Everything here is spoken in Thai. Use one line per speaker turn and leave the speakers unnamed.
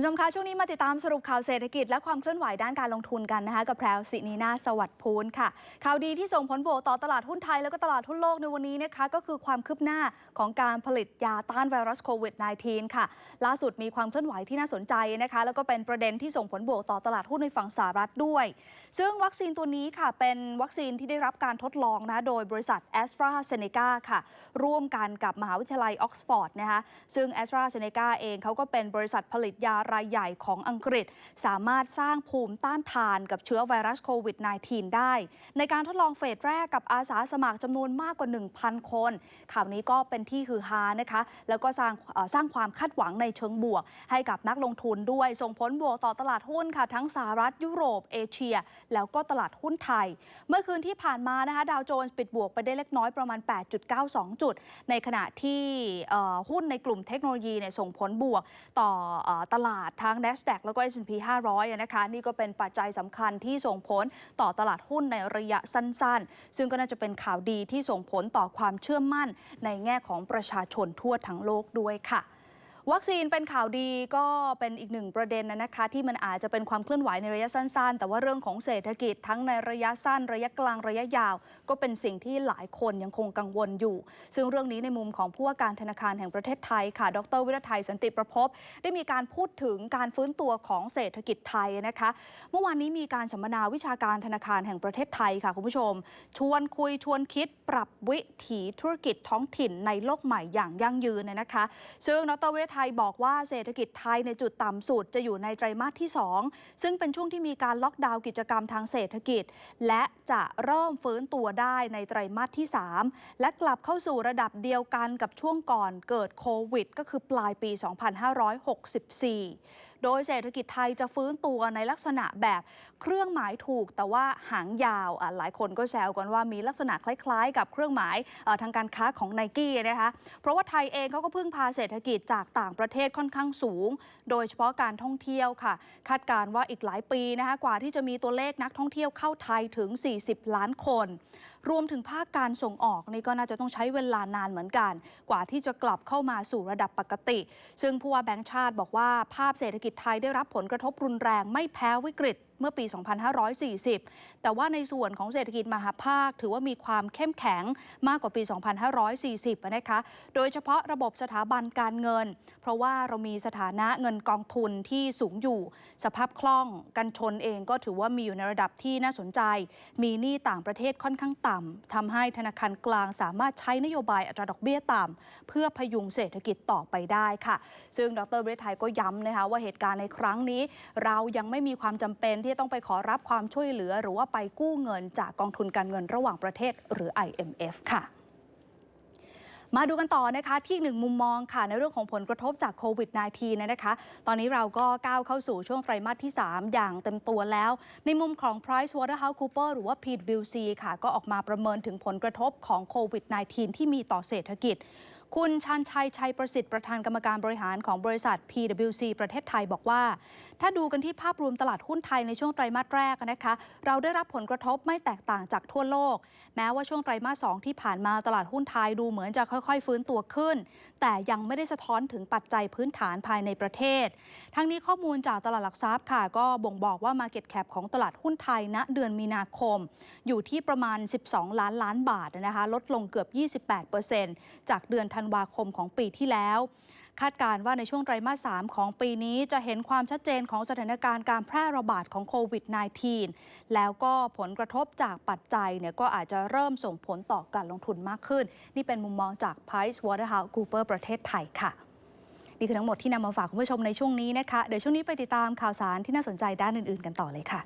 คุณผู้ชมคะช่วงนี้มาติดตามสรุปข่าวเศรษฐกิจและความเคลื่อนไหวด้านการลงทุนกันนะคะกับแพรวสินีนาสวัสดิ์พูนค่ะ ข่าวดีที่ส่งผลบวกต่อตลาดหุ้นไทยแล้วก็ตลาดหุ้นโลกในวันนี้นะคะก็คือความคืบหน้าของการผลิตยาต้านไวรัสโควิด -19 ค่ะ ล่าสุดมีความเคลื่อนไหวที่น่าสนใจนะคะ แล้วก็เป็นประเด็นที่ส่งผลบวกต่อตลาดหุ้นในฝั่งสหรัฐด้วย ซึ่งวัคซีนตัวนี้ค่ะเป็นวัคซีนที่ได้รับการทดลองนะโดยบริษัท a s t r a z เซ e c a ค่ะ ร่วมกันกับมหาวิทยาลัยออกซฟอร์ดนะคะซึ่ง a s t r a z เซ e c a เองเขาก็เป็นบริษัทผลิตยารายใหญ่ของอังกฤษ สามารถสร้างภูมิต้านทานกับเชื้อไวรัสโควิด -19 ได้ ในการทดลองเฟสแรกกับอาสาสมัครจำนวนมากกว่า 1,000 คน ข่าวนี้ก็เป็นที่ฮือฮานะคะ แล้วก็สร้างสร้างความคาดหวังในเชิงบวก ให้กับนักลงทุนด้วย ส่งผลบวกต่อตลาดหุ้นค่ะทั้งสหรัฐยุโรปเอเชีย แล้วก็ตลาดหุ้นไทย เมื่อคืนที่ผ่านมานะคะดาวโจนส์ปิดบวกไปได้เล็กน้อยประมาณ 8.92 จุด ในขณะที่หุ้นในกลุ่มเทคโนโลยีเนี่ยส่งผลบวกต่ออตลาดทั้ง NASDAQ แล้วก็ S&P 500อะนะคะ นี่ก็เป็นปัจจัยสำคัญที่ส่งผลต่อตลาดหุ้นในระยะสั้น ๆ ซึ่งก็น่าจะเป็นข่าวดีที่ส่งผลต่อความเชื่อมั่นในแง่ของประชาชนทั่วทั้งโลกด้วยค่ะ วัคซีนเป็นข่าวดีก็เป็นอีกหนึ่งประเด็นนะนะคะ ที่มันอาจจะเป็นความเคลื่อนไหวในระยะสั้น ๆ แต่ว่าเรื่องของเศรษฐกิจทั้งในระยะสั้น ระยะกลางระยะยาว ก็เป็นสิ่งที่หลายคนยังคงกังวลอยู่ ซึ่งเรื่องนี้ในมุมของผู้ว่าการธนาคารแห่งประเทศไทยค่ะ ดร วิรไทยสันติประพบ ได้มีการพูดถึงการฟื้นตัวของเศรษฐกิจไทยนะคะ เมื่อวานนี้มีการสัมมนาวิชาการธนาคารแห่งประเทศไทยค่ะคุณผู้ชม ชวนคุยชวนคิดปรับวิถีธุรกิจท้องถิ่นในโลกใหม่อย่างยั่งยืนนะคะ ซึ่งดรวิรไทยบอกว่าเศรษฐกิจไทยในจุดต่ำสุดจะอยู่ในไตรมาสที่ 2 ซึ่งเป็นช่วงที่มีการล็อกดาวน์กิจกรรมทางเศรษฐกิจ และจะเริ่มฟื้นตัวได้ในไตรมาสที่ 3 และกลับเข้าสู่ระดับเดียวกันกับช่วงก่อนเกิดโควิด ก็คือปลายปี 2564 โดยเศรษฐกิจไทยจะฟื้นตัวในลักษณะแบบเครื่องหมายถูก แต่ว่าหางยาวอะหลายคนก็แซวกันว่ามีลักษณะคล้าย ๆ กับเครื่องหมายทางการค้าของไนกี้นะคะเพราะว่าไทยเองเขาก็พึ่งพาเศรษฐกิจจากต่างประเทศค่อนข้างสูง โดยเฉพาะการท่องเที่ยวค่ะ คาดการณ์ว่าอีกหลายปีนะคะกว่าที่จะมีตัวเลขนักท่องเที่ยวเข้าไทยถึง 40 ล้านคน รวมถึงภาคการส่งออกนี่ก็น่าจะต้องใช้เวลานานเหมือนกัน กว่าที่จะกลับเข้ามาสู่ระดับปกติ ซึ่งผู้ว่าแบงค์ชาติบอกว่าภาพเศรษฐกิจไทยได้รับผลกระทบรุนแรงไม่แพ้วิกฤต เมื่อปี 2540 แต่ว่าในส่วนของเศรษฐกิจมหาภาค ถือว่ามีความเข้มแข็งมากกว่าปี 2540 นะคะ โดยเฉพาะระบบสถาบันการเงิน เพราะว่าเรามีสถานะเงินกองทุนที่สูงอยู่ สภาพคล่องกันชนเองก็ถือว่ามีอยู่ในระดับที่น่าสนใจ มีหนี้ต่างประเทศค่อนข้างต่ำทำให้ธนาคารกลางสามารถใช้นโยบายอัตราดอกเบี้ยต่ำเพื่อพยุงเศรษฐกิจต่อไปได้ค่ะ ซึ่งดรเบรทไทยก็ย้ำนะคะว่าเหตุการณ์ในครั้งนี้ เรายังไม่มีความจำเป็นที่จะต้องไปขอรับความช่วยเหลือ หรือว่าไปกู้เงินจากกองทุนการเงินระหว่างประเทศหรือ IMF ค่ะมาดูกันต่อนะคะที่หนึ่งมุมมองค่ะในเรื่องของผลกระทบจากโควิด -19 นะคะ ตอนนี้เราก็ก้าวเข้าสู่ช่วงไตรมาสที่ 3 อย่างเต็มตัวแล้ว ในมุมของ Price Waterhouse Cooper หรือว่า PwC ค่ะ ก็ออกมาประเมินถึงผลกระทบของโควิด -19 ที่มีต่อเศรษฐกิจ คุณชันชัยชัยประสิทธิ์ประธานกรรมการบริหารของบริษัท PwC ประเทศไทยบอกว่า ถ้าดูกันที่ภาพรวมตลาดหุ้นไทยในช่วงไตรมาสแรกนะคะ เราได้รับผลกระทบไม่แตกต่างจากทั่วโลก แม้ว่าช่วงไตรมาส2ที่ผ่านมาตลาดหุ้นไทยดูเหมือนจะค่อยๆ ฟื้นตัวขึ้น แต่ยังไม่ได้สะท้อนถึงปัจจัยพื้นฐานภายในประเทศ ทั้งนี้ข้อมูลจากตลาดหลักทรัพย์ค่ะ ก็บ่งบอกว่า Market Cap ของตลาดหุ้นไทยณเดือนมีนาคม อยู่ที่ประมาณ 12 ล้านล้านบาทนะคะลดลงเกือบ 28%จากเดือนธันันวาคมของปีที่แล้ว คาดการณ์ว่าในช่วงไตรมาส 3 ของปีนี้จะเห็นความชัดเจนของสถานการณ์การแพร่ระบาดของโควิด -19 แล้วก็ผลกระทบจากปัจจัยเนี่ยก็อาจจะเริ่มส่งผลต่อการลงทุนมากขึ้น นี่เป็นมุมมองจาก Price Waterhouse Cooper ประเทศไทยค่ะนี่คือทั้งหมดที่นำมาฝากคุณผู้ชมในช่วงนี้นะคะ เดี๋ยวช่วงนี้ไปติดตามข่าวสารที่น่าสนใจด้านอื่น ๆ กันต่อเลยค่ะ